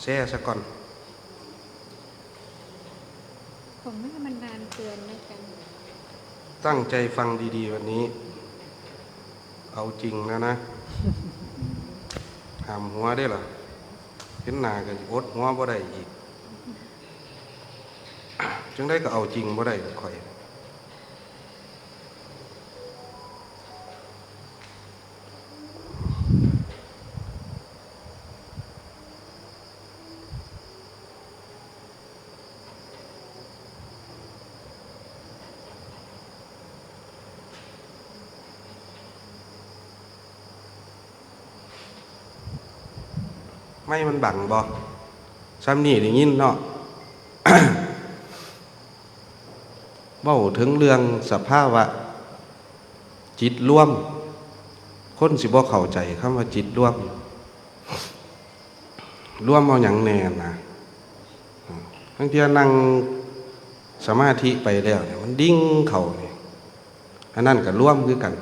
แช่ซะก่อน ผมไม่ให้มันนานเกินนะจันตั้งใจฟังดี ๆ วันนี้ เอาจริงนะนะหามหัวได้เหรอเห็นหน้ากันอดหัวบ่ได้อีก จึงได้ก็เอาจริงบ่ได้ข่อย ไม่มันบังบ่ซ้ำนี่ได้ยินเนาะเว้าถึงเรื่องสภาวะ จิตร่วม คนสิบ่เข้าใจคำว่าจิตร่วม ร่วมเอาอย่างแน่นะบางที่นั่งสมาธิไปแล้วเนี่ยมันดิ้งเข่าเนี่ยอันนั้นก็ร่วมคือกัน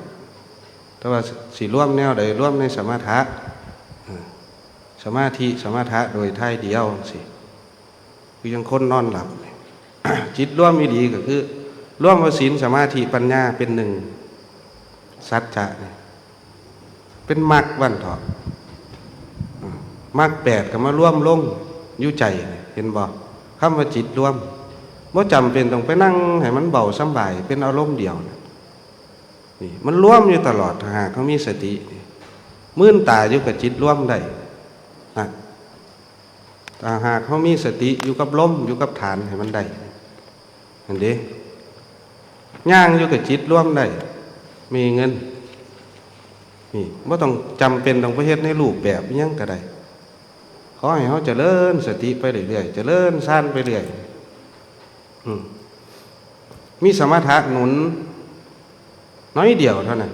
แต่ว่าสิร่วมแนวใดร่วมในสมาธิ สมาธิสมาธิโดยท่ายเดียวสิคือยังคนนอนหลับ จิตร่วมมีดีก็คือ ร่วมวศีลสมาธิปัญญาเป็นหนึ่ง สัจจะเนี่ยเป็นมรรควันเถาะอ่ามรรคแปดก็มาร่วมลงอยุใจ เห็นบ่คำว่าจิตร่วมว่าจำเป็นต้องไปนั่งให้มันเบาสบาย เป็นอารมณ์เดียวนี่มันร่วมอยู่ตลอดหากเขามีสติ มื่นตาอยู่กับจิตร่วมได้ ถ้าหากเขามีสติอยู่กับลมอยู่กับฐานให้มันได้อันด้ย่างอยู่กับจิตร่วมได้ มีเงินนี่ว่าต้องจำเป็นต้องไปเฮ็ดในรูปแบบยังก็ได้ขอให้เขาจเจริญสติไปเรื่อยๆเจริญสั้นไปเรื่อยมีสมถะหนุน น้อยเดียวเท่านั้น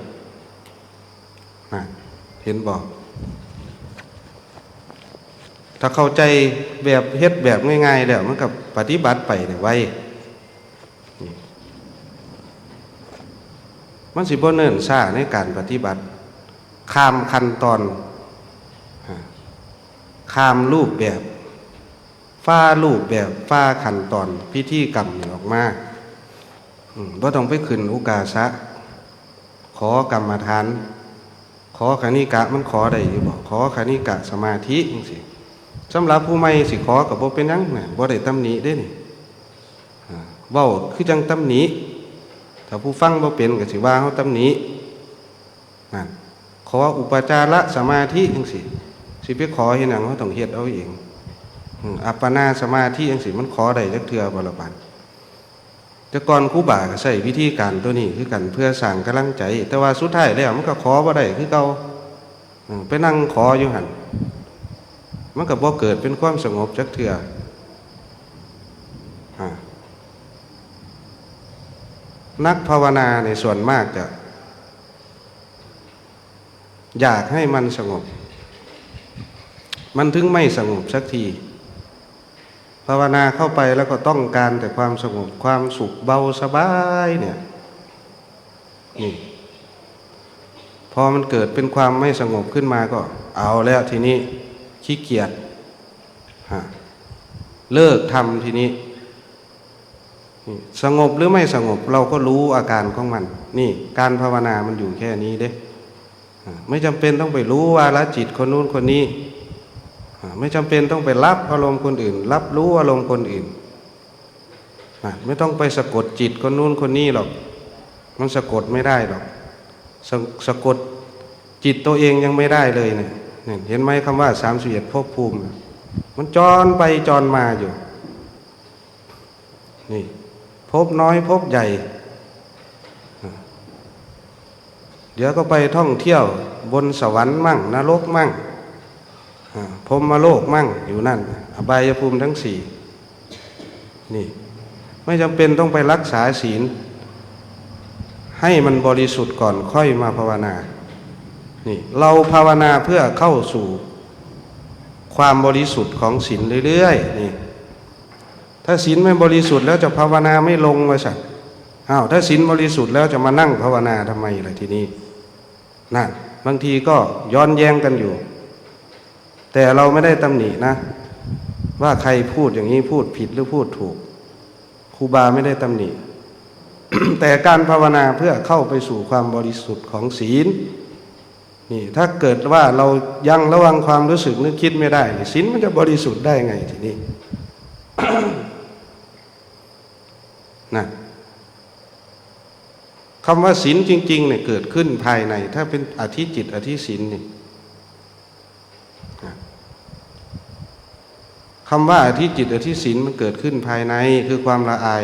เห็นบอก ถ้าเข้าใจแบบเฮ็ดแบบง่ายๆแล้วมันกับปฏิบัติไปได้ไวมันสิบ่เนิ่นช้าในการปฏิบัติ ข้ามขั้นตอน ข้ามรูปแบบฟ้ารูปแบบฟ้าขั้นตอนพิธีกรรมออกมาบ่ต้องไปขึ้นอุกาสะขอกรรมฐาน ขอคณิกะมันขอได้อยู่บ่ขอคณิกะสมาธิจังซี่ สำหรับผู้ใหม่สิขอกับบ่เป็นหยังน่ะบ่ได้ตำหนิเด้นี่เว้าคือจังตำหนิถ้าผู้ฟังบ่เป็นก็สิว่าเฮาตำหนินั่นขออุปจาระสมาธิจังซี่สิไปขอเฮ็ดหยังเฮาต้องเฮ็ดเอาเองอัปปนาสมาธิจังซี่มันขอได้จักเทื่อบ่ละบาดแต่ก่อนครูบาก็ใช้วิธีการตัวนี้คือกันเพื่อสร้างกำลังใจ แต่ว่าสุดท้ายแล้วมันก็ขอบ่ได้คือเก่าไปนั่งขออยู่หั่น มันก็บ่เกิดเป็นความสงบจักเถื่อนักภาวนาในส่วนมากจะ อยากให้มันสงบ มันถึงไม่สงบสักที ภาวนาเข้าไปแล้วก็ต้องการแต่ความสงบความสุขเบาสบายเนี่ยนี่พอมันเกิดเป็นความไม่สงบขึ้นมาก็ เอาแล้วทีนี้ ขี้เกียจเลิกทำทีนี้ สงบหรือไม่สงบเราก็รู้อาการของมัน นี่การภาวนามันอยู่แค่นี้เด้ไม่จำเป็นต้องไปรู้ว่าละจิตคนนู้นคนนี้ ไม่จำเป็นต้องไปรับอารมณ์คนอื่น รับรู้อารมณ์คนอื่น ไม่ต้องไปสะกดจิตคนนู้นคนนี้หรอก มันสะกดไม่ได้หรอกสะสะกดจิตตัวเองยังไม่ได้เลยเนี่ยเนี่ย เห็นไหมคำว่าสามสิบเอ็ดภพภูมิ มันจรไปจรมาอยู่ นี่ภพน้อยภพใหญ่ เดี๋ยวก็ไปท่องเที่ยวบนสวรรค์มั่งนรกมั่งพรหมโลกมั่งอยู่นั่น อบายภูมิทั้งสี่นี่ ไม่จำเป็นต้องไปรักษาศีล ให้มันบริสุทธิ์ก่อนค่อยมาภาวนา นี่เราภาวนาเพื่อเข้าสู่ความบริสุทธิ์ของศีลเรื่อยๆนี่ถ้าศีลไม่บริสุทธิ์แล้วจะภาวนาไม่ลงมาสักอ้าวถ้าศีลบริสุทธิ์แล้วจะมานั่งภาวนาทำไมล่ะทีนี้นั่นบางทีก็ย้อนแย้งกันอยู่ แต่เราไม่ได้ตำหนินะ ว่าใครพูดอย่างนี้พูดผิดหรือพูดถูกครูบาไม่ได้ตำหนิแต่การภาวนาเพื่อเข้าไปสู่ความบริสุทธิ์ของศีล นี่ถ้าเกิดว่าเรายังระวังความรู้สึกนึกคิดไม่ได้นี่ศีลมันจะบริสุทธิ์ได้ไงทีนี้นะคำว่าศีลจริงๆเนี่ยเกิดขึ้นภายใน ถ้าเป็นอธิจิตอธิศีลนี่นะคำว่าอธิจิตอธิศีลมันเกิดขึ้นภายในคือความละอาย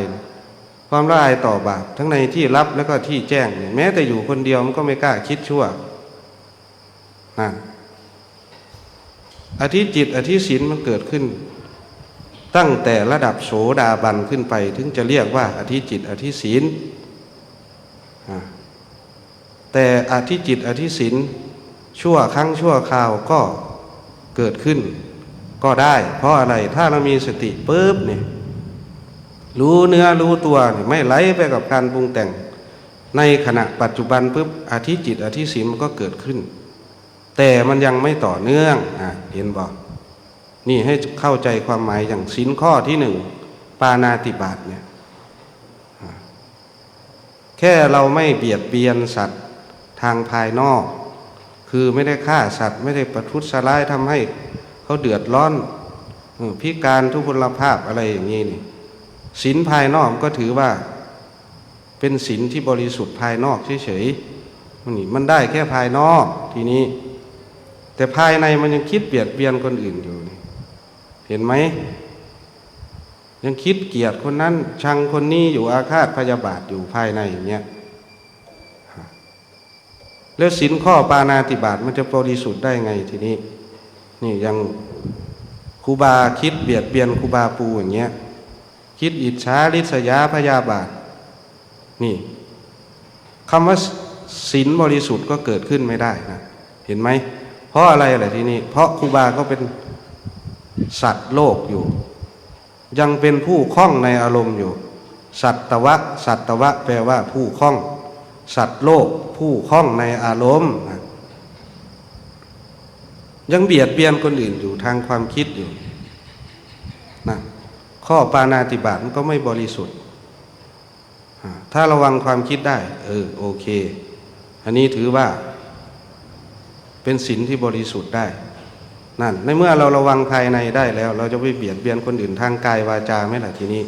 ความละอายต่อบาปทั้งในที่รับแล้วก็ที่แจ้งเนี่ยแม้แต่อยู่คนเดียวมันก็ไม่กล้าคิดชั่ว นะอธิจิต อธิศีลมันเกิดขึ้น ตั้งแต่ระดับโสดาบันขึ้นไป ถึงจะเรียกว่า อธิจิต อธิศีลแต่อธิจิต อธิศีลชั่วครั้งชั่วคราวก็เกิดขึ้น ก็ได้ เพราะอะไรถ้าเรามีสติปุ๊บเนี่ยรู้เนื้อรู้ตัวเนี่ยไม่ไหลไปกับการปรุงแต่ง ในขณะปัจจุบันปุ๊บอธิจิต อธิศีลมันก็เกิดขึ้น แต่มันยังไม่ต่อเนื่องอะเห็นบอกนี่ให้เข้าใจความหมายอย่างสินข้อที่หนึ่งปานาติบาตเนี่ยแค่เราไม่เบียดเบียนสัตว์ทางภายนอก คือไม่ได้ฆ่าสัตว์ ไม่ได้ประทุษร้ายทำให้เขาเดือดร้อนพิการทุพพลภาพอะไรอย่างนี้นี่สินภายนอกก็ถือว่า เป็นสินที่บริสุทธิ์ภายนอกเฉยๆนี่มันได้แค่ภายนอกทีนี้ แต่ภายในมันยังคิดเบียดเบียนคนอื่นอยู่นี่เห็นไหม ยังคิดเกลียดคนนั้น ชังคนนี้อยู่อาฆาตพยาบาทอยู่ภายในอย่างเงี้ยแล้วสินข้อปานาติบาตมันจะบริสุทธิ์ได้ไงทีนี้ นี่ยังครูบาคิดเบียดเบียนครูบาปูอย่างเงี้ย คิดอิจฉาริษยาพยาบาท นี่คำว่าศีลบริสุทธิ์ก็เกิดขึ้นไม่ได้นะ เห็นไหม เพราะอะไรล่ะที่นี่เพราะครูบาก็เป็นสัตว์โลกอยู่ ยังเป็นผู้คล้องในอารมณ์อยู่ สัตตวะ สัตตวะ แปลว่าผู้คล้อง สัตว์โลก ผู้คล้องในอารมณ์ยังเบียดเบียนคนอื่นอยู่ทางความคิดอยู่นะข้อปานาติบาตมันก็ไม่บริสุทธิ์ ถ้าระวังความคิดได้ เออโอเค อันนี้ถือว่า เป็นศีลที่บริสุทธิ์ได้นั่นในเมื่อเราระวังภายในได้แล้ว เราจะไปเบียดเบียนคนอื่นทางกายวาจาไหล่ะทีนี้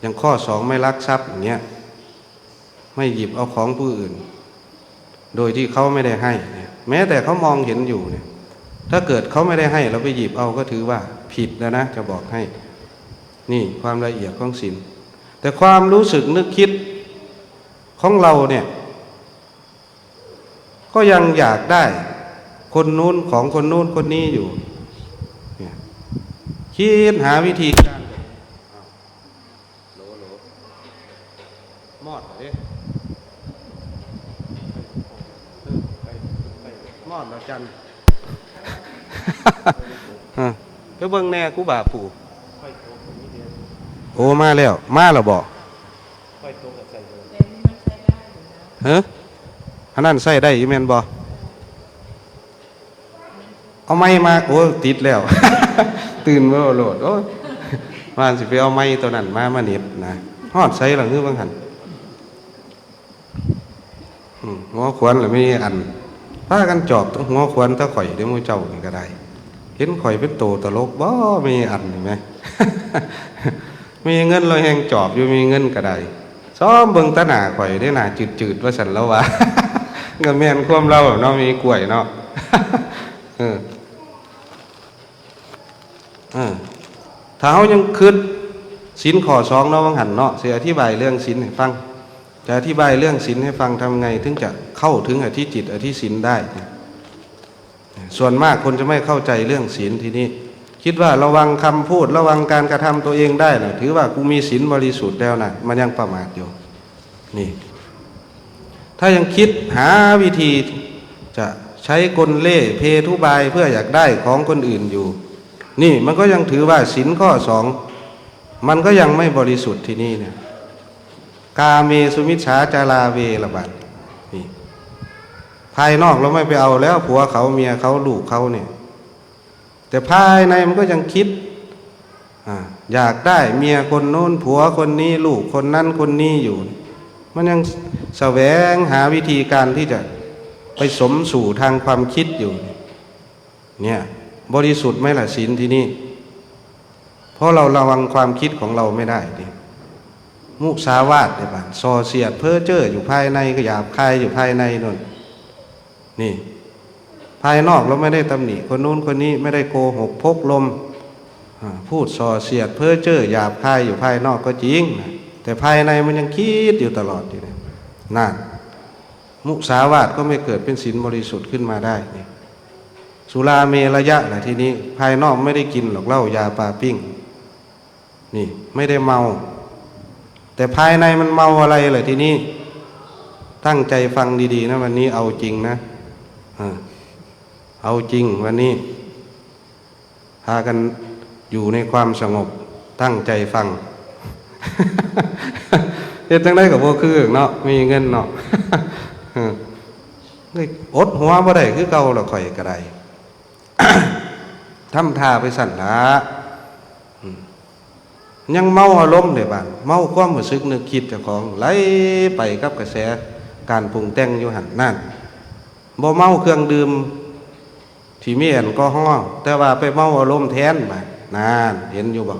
อย่างข้อสองไม่ลักทรัพย์อย่างเงี้ยไม่หยิบเอาของผู้อื่น โดยที่เขาไม่ได้ให้ แม้แต่เขามองเห็นอยู่เนี่ย ถ้าเกิดเขาไม่ได้ให้ เราไปหยิบเอาก็ถือว่าผิดแล้วนะ จะบอกให้ นี่ความละเอียดของศีลแต่ความรู้สึกนึกคิดของเราเนี่ย ก็ยังอยากได้ คนนู้นของคนนู้นคนนี้อยู่เนี่ยคิดหาวิธีการโหลโหลมอดเหรอดิมอดแล้วจันฮะไปเบิ่งแน่กูบาปู่โอ้มาแล้ว มาแล้วบอกเฮ้ อันนั้นใส่ได้ยี่แมนบอเอาไม้มาโอ้ติดแล้ว ตื่นมาโหลดโอ้วานสิไปเอาไม้ตัวนั้นมามาเน็บนะฮอดใส่หลังคือบางหันหัวขวานหรือไม่อันพากันจอบหัวขวานตะข่อยเดี๋ยวมูเจ้าก็ได้ เห็นข่อยเป็นโตตลกบ่มีอันเห็นไหมมีเงินเราแหงจอบอยู่มีเงินก็ได้ซ้อมเบิ่งตาหนาข่อยได้หนาจืดๆว่าสันแล้ววะ เงแม่นความเราเนาะมีกล้วยเนาะเออเออถ้าเขายังคืดสินขอสองเนาะวังหันเนาะเสียอธิบายเรื่องสินให้ฟังจะอธิบายเรื่องสินให้ฟังทำไง ถึงจะเข้าถึงอธิจิต อธิสินได้ ส่วนมากคนจะไม่เข้าใจเรื่องศีลทีนี้ คิดว่าระวังคำพูด ระวังการกระทำตัวเองได้นะถือว่ากูมีศีลบริสุทธิ์แล้วนะมันยังประมาทอยู่นี่ ถ้ายังคิดหาวิธีจะใช้กลเล่เพทุบายเพื่ออยากได้ของคนอื่นอยู่ นี่มันก็ยังถือว่าศีลข้อสองมันก็ยังไม่บริสุทธิ์ที่นี่เนี่ยกาเมสุมิชฌาจาราเวระบัดนี่ภายนอกเราไม่ไปเอาแล้วผัวเขาเมียเขาลูกเขาเนี่ยแต่ภายในมันก็ยังคิดออยากได้เมียคนโน้นผัวคนนี้ลูกคนนั้นคนนี้อยู่ มันยังแสวงหาวิธีการที่จะไปสมสู่ทางความคิดอยู่ เนี่ยบริสุทธิ์ไหมล่ะศีลที่นี่ เพราะเราระวังความคิดของเราไม่ได้ดิมุสาวาทในบ้านซอเสียดเพ้อเจ้ออยู่ภายในก็หยาบคายอยู่ภายในนนนี่ ภายนอกเราไม่ได้ตำหนิคนนู้นคนนี้ไม่ได้โกหกพกลมพูดส่อเสียดเพ้อเจ้อหยาบคายอยู่ภายนอกก็จริงนะ แต่ภายในมันยังคิดอยู่ตลอดอยู่เนี่ยนั่นมุสาวาทก็ไม่เกิดเป็นศีลบริสุทธิ์ขึ้นมาได้นี่สุราเมระยะนะทีนี้ ภายนอกไม่ได้กินหรอกเหล้ายาปลาปิ้ง นี่ไม่ได้เมา แต่ภายในมันเมาอะไรเลยทีนี้ ตั้งใจฟังดีๆนะวันนี้เอาจริงนะอ่าเอาจริงวันนี้ พากันอยู่ในความสงบตั้งใจฟัง เฮ็ดจังได้กับพวกคือเนาะมีเงินเนาะเออเลยอดหัวบ่ได้คือเก่าและข่อยก็ได้ทำท่าไปสั่นละยังเมาอารมณ์เลยบ้านเมาความรู้สึกนึกคิดเจ้าของไหลไปกับกระแสการปรุงแต่งอยู่หันนั่นบ่เมาเครื่องดื่มที่มีแอลกอฮอล์แต่ว่าไปเมาอารมณ์แทนมานานเห็นอยู่บ่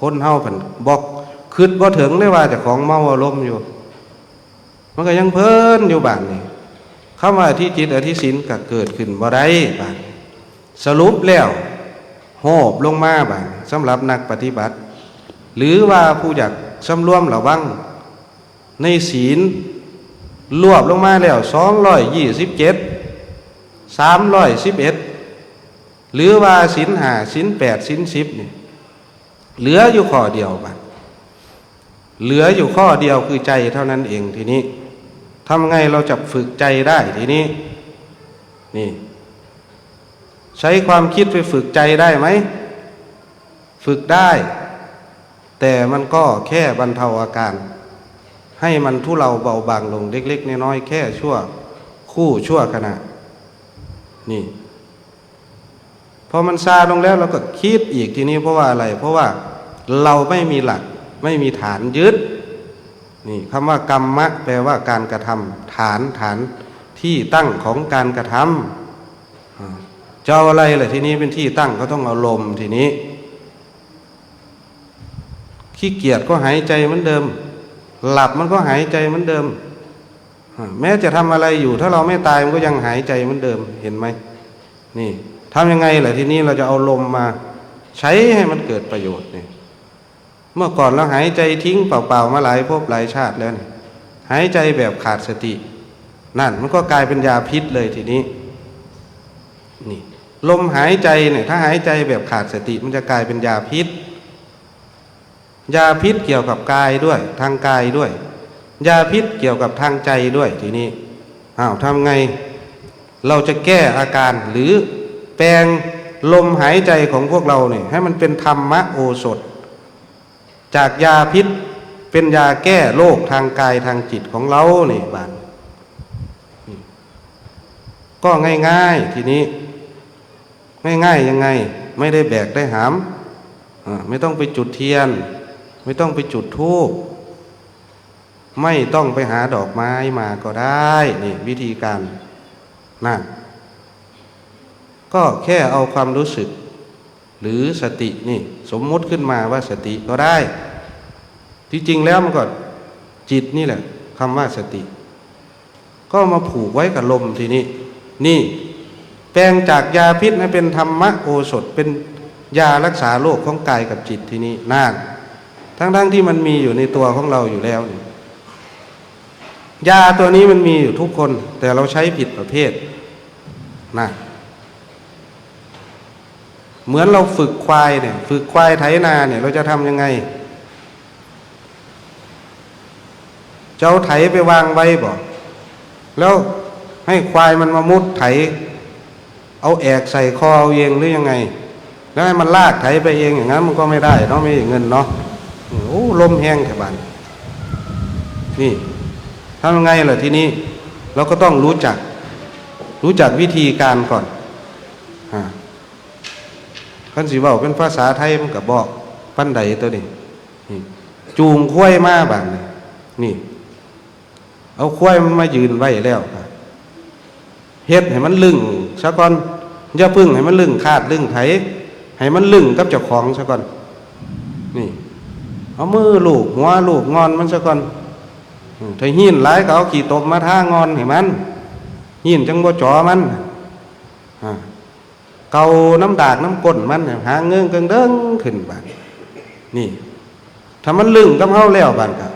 คนเฮาเพิ่นบอก คิดบ่ถึงเลยว่าจ้าของเมาอารมณ์อยู่ มันก็ยังเพลินอยู่บ้านนี่คำว่าอธิจิตอธิศีลก็เกิดขึ้นบ่ได้บ้านสรุปแล้วโหบลงมาบ้านสำหรับนักปฏิบัติ หรือว่าผู้อยากสำรวมระวัง ในศีลรวบลงมาแล้ว227สามร้อยสิบเอ็ดหรือว่าสินหาสินแปดสินสิบเนี่ยเหลืออยู่ข้อเดียวบัด เหลืออยู่ข้อเดียวคือใจเท่านั้นเองทีนี้ทำไงเราจะฝึกใจได้ทีนี้ นี่ ใช้ความคิดไปฝึกใจได้ไหม ฝึกได้ แต่มันก็แค่บรรเทาอาการ ให้มันทุเลาเบาบางลงเล็กๆน้อยๆแค่ชั่ว คู่ชั่วขณะ นี่พอมันซาลงแล้วเราก็คิดอีกทีนี้เพราะว่าอะไร เพราะว่าเราไม่มีหลัก ไม่มีฐานยึดนี่คำว่ากรรมะแปลว่าการกระทำฐานฐานที่ตั้งของการกระทำอ่าจะเอาอะไรล่ะทีนี้เป็นที่ตั้งก็ต้องเอาลมทีนี้ ขี้เกียจก็หายใจเหมือนเดิม หลับมันก็หายใจเหมือนเดิม แม้จะทำอะไรอยู่ ถ้าเราไม่ตายมันก็ยังหายใจเหมือนเดิมเห็นไหมนี่ทำยังไงล่ะทีนี้เราจะเอาลมมา ใช้ให้มันเกิดประโยชน์นี่ เมื่อก่อนเราหายใจทิ้งเปล่าๆมาหลายภพหลายชาติแล้วนี่หายใจแบบขาดสติ นั่นมันก็กลายเป็นยาพิษเลยทีนี้นี่ลมหายใจเนี่ยถ้าหายใจแบบขาดสติ มันจะกลายเป็นยาพิษ ยาพิษเกี่ยวกับกายด้วย ทางกายด้วย ยาพิษเกี่ยวกับทางใจด้วยทีนี้อ้าวทำไง เราจะแก้อาการหรือแปลงลมหายใจของพวกเราเนี่ยให้มันเป็นธรรมะโอสถ จากยาพิษเป็นยาแก้โรคทางกายทางจิตของเราเนี่ยบานก็ง่ายๆทีนี้ ง่ายๆยังไง ไม่ได้แบกได้หามไม่ต้องไปจุดเทียน ไม่ต้องไปจุดธูปไม่ต้องไปหาดอกไม้มาก็ได้นี่วิธีการนั่นก็แค่เอาความรู้สึก หรือสตินี่ สมมุติขึ้นมาว่าสติก็ได้ ที่จริงแล้วมันก็จิตนี่แหละคำว่าสติ ก็มาผูกไว้กับลมทีนี้ นี่แปลงจากยาพิษให้เป็นธรรมะโอสถเป็นยารักษาโรคของกายกับจิตทีนี้น่านทั้งๆทที่มันมีอยู่ในตัวของเราอยู่แล้วยาตัวนี้มันมีอยู่ทุกคน แต่เราใช้ผิดประเภทนะเหมือนเราฝึกควายเนี่ย ฝึกควายไถนาเนี่ย เราจะทำยังไงจะ เอาไถไปวางไว้บ่แล้วให้ควายมันมามุดไถ เอาแอกใส่คอเอาเองหรือยังไง แล้วให้มันลากไถไปเองอย่างนั้นมันก็ไม่ได้เนาะไม่มีเงินเนาะโอ้ลมแห้งแถบ้านนี่ทำยังไงล่ะทีนี้เราก็ต้องรู้จัก รู้จักวิธีการก่อนอ่าคันสีว่าเป็นภาษาไทยมันก็บอกปั้นใดตัวนี้จูงควายมาบานนี่นี่ เอาควายมันมายืนไว้แล้วครับเฮ็ดให้มันลึงซะก่อนอย่าพึ่งให้มันลึงคาดลึงไถให้มันลึงกับเจ้าของซะก่อน นี่ เอามือลูกหัวลูกงอนมันซะก่อนถ้าหินหลายก็เอาขี่ตบมาท่างอนให้มันหินจังบ่จ่อมันเกาน้ำดากน้ำก้นมันหาเงื่งเกิงเด้งขึ้นบานนี่ถ้ามันลึงกับเฮาแล้วบานก็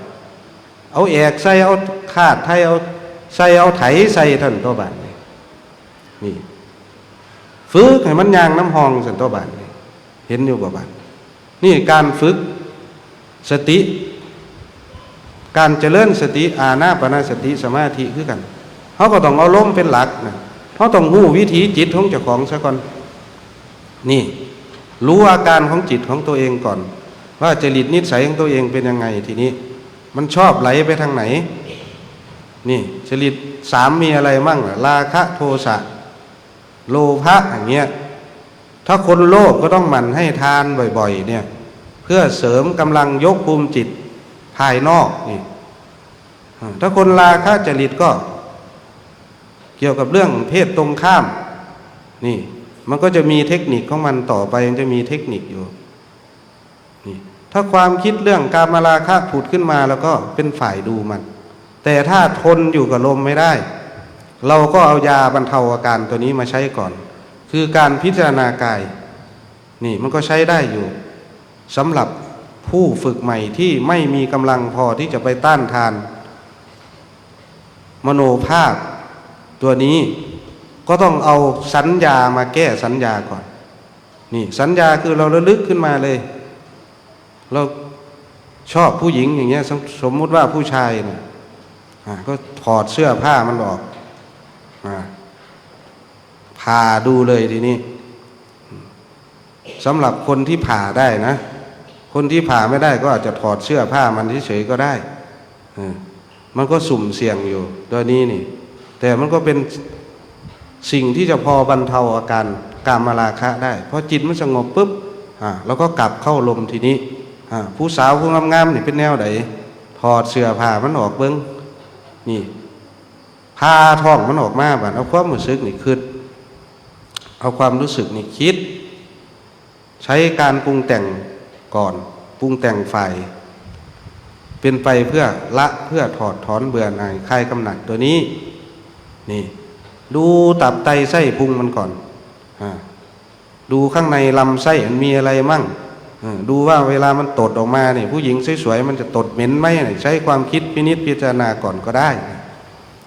เอาแอกใส่เอาคาดไทยเอาใส่เอาไถใส่ท่านตัวบานนี่นี่ฝึกให้มันยางน้ำหองสันตัวบานนี่เห็นอยู่บ่บานนี่การฝึกสติ การเจริญสติอาณาปณสติสมาธิคือกันเขาก็ต้องเอาล้มเป็นหลักนะเขาต้องรู้วิถีจิตของเจ้าของซะก่อน นี่ รู้อาการของจิตของตัวเองก่อน ว่าจริตนิสัยของตัวเองเป็นยังไงทีนี้ มันชอบไหลไปทางไหน นี่จริตสามมีอะไรมั่งละราคะโทสะโลภะอย่างเงี้ยถ้าคนโลภก็ต้องหมั่นให้ทานบ่อยๆ เนี่ย เพื่อเสริมกำลังยกภูมิจิตภายนอกนี่ถ้าคนราคะจริตก็ เกี่ยวกับเรื่องเพศตรงข้าม นี่ มันก็จะมีเทคนิคของมันต่อไปมันจะมีเทคนิคอยู่ ถ้าความคิดเรื่องการมาราคะผุดขึ้นมาแล้วก็เป็นฝ่ายดูมัน แต่ถ้าทนอยู่กับลมไม่ได้ เราก็เอายาบรรเทาอาการตัวนี้มาใช้ก่อน คือการพิจารณากาย นี่มันก็ใช้ได้อยู่สำหรับผู้ฝึกใหม่ที่ไม่มีกำลังพอที่จะไปต้านทาน มโนภาพตัวนี้ก็ต้องเอาสัญญามาแก้สัญญาก่อน นี่สัญญาคือเราระลึกขึ้นมาเลย เราชอบผู้หญิงอย่างเงี้ยสมสมมุติว่าผู้ชายเนี่ยก็ถอดเสื้อผ้ามันออกอผ่าดูเลยทีนี้สำหรับคนที่ผ่าได้นะ คนที่ผ่าไม่ได้ก็อาจจะถอดเสื้อผ้ามันเฉยๆก็ได้มันก็สุ่มเสี่ยงอยู่ตัวนี้นี่ แต่มันก็เป็นสิ่งที่จะพอบรรเทาอาการกามราคะได้ เพอจิตมันสงบปุ๊บอ่าเราก็กลับเข้าลมทีนี้ ผู้สาวผู้งามๆนี่เป็นแนวไหนถอดเสื้อผ้ามันออกเบิ้งนี่พาท้องมันออกมาบัดเอาความรู้สึกนี่คิดเอาความรู้สึกนี่คิด ใช้การปรุงแต่งก่อนปรุงแต่งฝ่ายเป็นไปเพื่อละเพื่อถอดถอนเบื่อหน่ายคลายกำหนัดตัวนี้ นี่ ดูตับไตไส้พุงมันก่อนอดูข้างในลำไส้มันมีอะไรมั่ง ดูว่าเวลามันตดออกมาเนี่ยผู้หญิงสวยๆมันจะตดเหม็นไหมใช้ความคิดพินิจพิจารณาก่อนก็ได้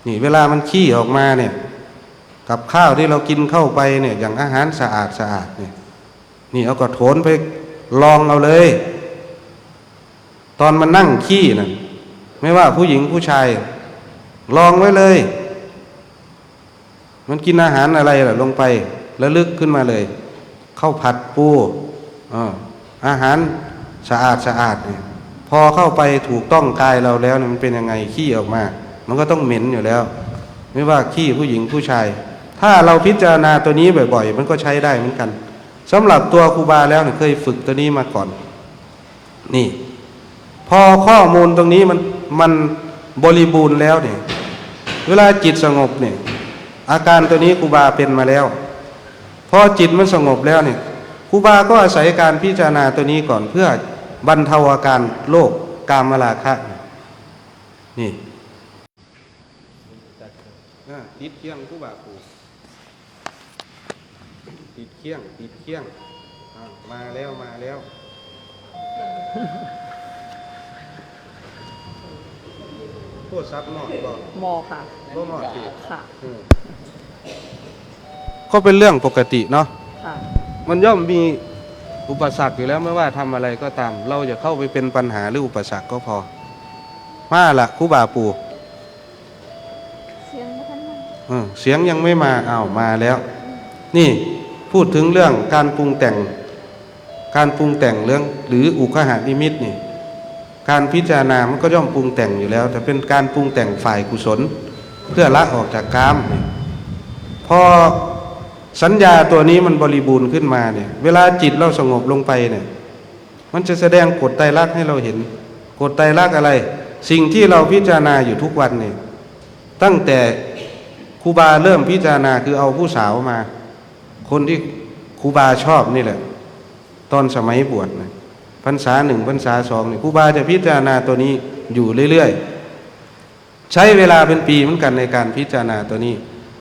นี่เวลามันขี้ออกมาเนี่ยกับข้าวที่เรากินเข้าไปเนี่ยอย่างอาหารสะอาดสะอาดเนี่ยนี่เอากระโถนไปลองเอาเลย ตอนมันนั่งขี้น่ะไม่ว่าผู้หญิงผู้ชาย ลองไว้เลย มันกินอาหารอะไรล่ะลงไป แล้วลึกขึ้นมาเลยข้าวผัดปูอ่า อาหารสะอาดสะอาดเนี่ยพอเข้าไปถูกต้องกายเราแล้วเนี่ยมันเป็นยังไงขี้ออกมา มันก็ต้องเหม็นอยู่แล้ว ไม่ว่าขี้ผู้หญิงผู้ชาย ถ้าเราพิจารณาตัวนี้บ่อย ๆ มันก็ใช้ได้เหมือนกันสำหรับตัวครูบาแล้วเนี่ยเคยฝึกตัวนี้มาก่อน นี่ พอข้อมูลตรงนี้มันมันบริบูรณ์แล้วเนี่ยเวลาจิตสงบเนี่ยอาการตัวนี้ครูบาเป็นมาแล้ว พอจิตมันสงบแล้วเนี่ย รูบาก็อาศัยการพิจารณาตัวนี้ก่อนเพื่อบรรเทาอาการโรคกามราคะนี่ติดเคียงครูบาครูติดเคียงติดเคียงอ่ามาแล้วมาแล้วโทษซับนอกก็มอค่ะบ่นอกสิค่ะอืมก็เป็นเรื่องปกติเนาะค่ะ มันย่อมมีอุปสรรคอยู่แล้วไม่ว่าทำอะไรก็ตาม เราจะเข้าไปเป็นปัญหาหรืออุปสรรคก็พอ มาละครูบาปู่เสียงบ่ทันมาเออเสียงยังไม่มาอ้าวมาแล้ว นี่พูดถึงเรื่องการปรุงแต่ง การปรุงแต่งเรื่อง หรืออุคหานิมิตนี่ การพิจารณามันก็ย่อมปรุงแต่งอยู่แล้ว แต่เป็นการปรุงแต่งฝ่ายกุศล เพื่อละออกจากกามนี่พอ สัญญาตัวนี้มันบริบูรณ์ขึ้นมาเนี่ย เวลาจิตเราสงบลงไปเนี่ย มันจะแสดงกฎไตรลักษณ์ให้เราเห็นกฎไตรลักษณ์อะไร สิ่งที่เราพิจารณาอยู่ทุกวันเนี่ย ตั้งแต่ครูบาเริ่มพิจารณาคือเอาผู้สาวมา คนที่ครูบาชอบนี่แหละ ตอนสมัยบวชนะพรรษาหนึ่งพรรษาสองเนี่ยครูบาจะพิจารณาตัวนี้อยู่เรื่อยๆ ใช้เวลาเป็นปีเหมือนกันในการพิจารณาตัวนี้